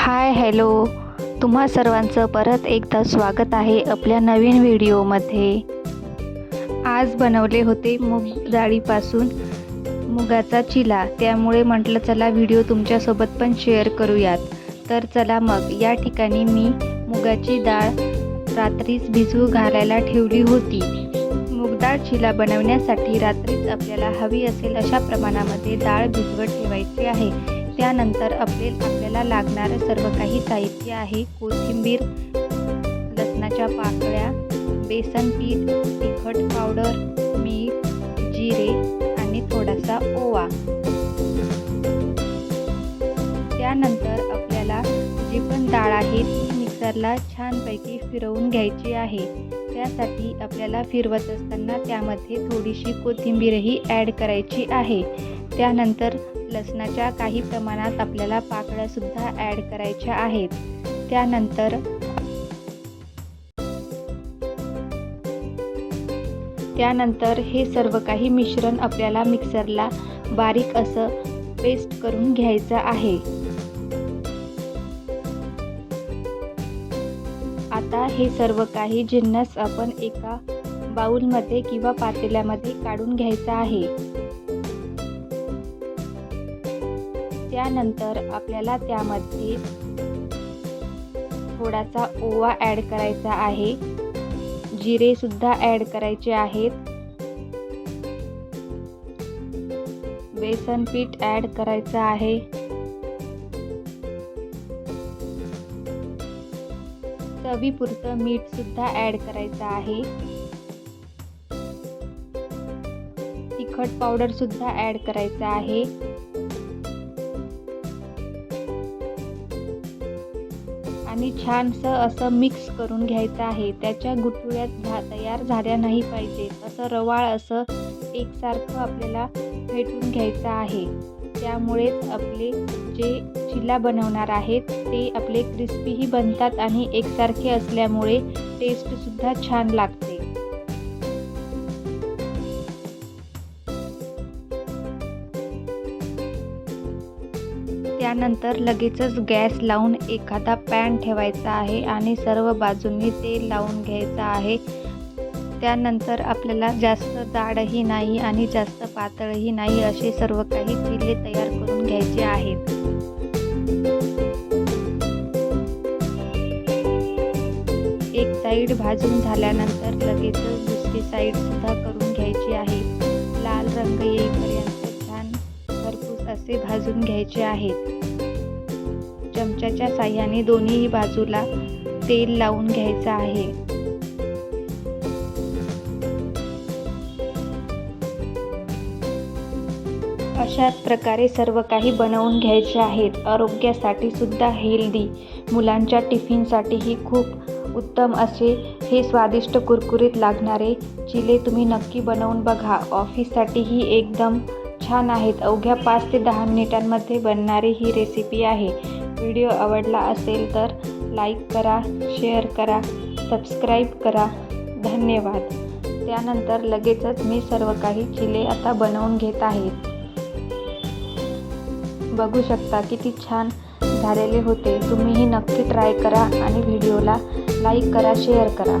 Hi hello. तुम्हा सर्वांचं परत एकदा स्वागत आहे आपल्या नवीन व्हिडिओमध्ये. आज बनवले होते मूग डाळीपासून मुगाचा चिला. त्यामुळे म्हटलं चला व्हिडिओ तुमच्यासोबत पण शेअर करूयात. तर चला मग या ठिकाणी मी मुगाची डाळ रात्रीच भिजवू घालायला ठेवली होती. मुगडाळ चिला बनवण्यासाठी रात्रीच आपल्याला हवी असेल अशा प्रमाणामध्ये डाळ भिजवत ठेवायची आहे. त्यानंतर आपले आपल्याला लागणारं सर्व काही साहित्य आहे. कोथिंबीर लसणाच्या पाकळ्या बेसन पीठ तिखट पावडर मीठ जिरे आणि थोडासा ओवा. त्यानंतर आपल्याला जी पण डाळ आहे ती मिक्सरला छानपैकी फिरवून घ्यायची आहे. त्यासाठी आपल्याला फिरवत असताना त्यामध्ये थोडीशी कोथिंबीरही ॲड करायची आहे. त्यानंतर लसणाच्या काही प्रमाणात आपल्याला पाकळ्यासुद्धा ॲड करायच्या आहेत. त्यानंतर त्यानंतर हे सर्व काही मिश्रण आपल्याला मिक्सरला बारीक असं पेस्ट करून घ्यायचं आहे. आता हे सर्व काही जिन्नस आपण एका बाउलमध्ये किंवा पातेल्यामध्ये काढून घ्यायचा आहे. त्यानंतर आपल्याला त्यामध्ये थोडासा ओवा ॲड करायचा आहे. जिरेसुद्धा ॲड करायचे आहेत. बेसन पीठ ॲड करायचं आहे. चवीपुरतं मीठ सुद्धा ॲड करायचं आहे. तिखट पावडर सुद्धा ॲड करायचं आहे. आणि छानसं असं मिक्स करून घ्यायचं आहे. त्याच्या गुठळ्यात झा तयार झाल्या नाही पाहिजेत असं रवाळ असं एकसारखं आपल्याला फेटून घ्यायचं आहे. त्यामुळेच आपले जे चिला बनवणार आहेत ते आपले क्रिस्पीही बनतात आणि एकसारखे असल्यामुळे टेस्टसुद्धा छान लागते. त्यानंतर लगेचच गॅस लावून एखादा पॅन ठेवायचा आहे आणि सर्व बाजूंनी तेल लावून घ्यायचं आहे. त्यानंतर आपल्याला जास्त जाडही नाही आणि जास्त पातळही नाही असे सर्व काही चिल्ले तयार करून घ्यायचे आहेत एक साईड भाजून झाल्यानंतर लगेचच दुसरी साईडसुद्धा करून घ्यायची आहे. लाल रंग असे भाजून घ्यायचे आहेत. चमच्याच्या साह्याने दोन्ही बाजूला तेल लावून घ्यायचं आहे. अशाच प्रकारे सर्व काही बनवून घ्यायचे आहेत. आरोग्यासाठी सुद्धा हेल्दी. मुलांच्या टिफिनसाठीही खूप उत्तम असे हे स्वादिष्ट कुरकुरीत लागणारे चिले तुम्ही नक्की बनवून बघा. ऑफिससाठीही एकदम छान आहेत. अवघ्या पाच ते दहा मिनिटांमध्ये बनणारी ही रेसिपी आहे. व्हिडिओ आवडला असेल तर लाईक करा शेअर करा सबस्क्राईब करा. धन्यवाद. त्यानंतर लगेचच मी सर्व काही चिले आता बनवून घेत आहेत बघू शकता किती छान झालेले होते. तुम्हीही नक्की ट्राय करा आणि व्हिडिओला लाईक करा शेअर करा.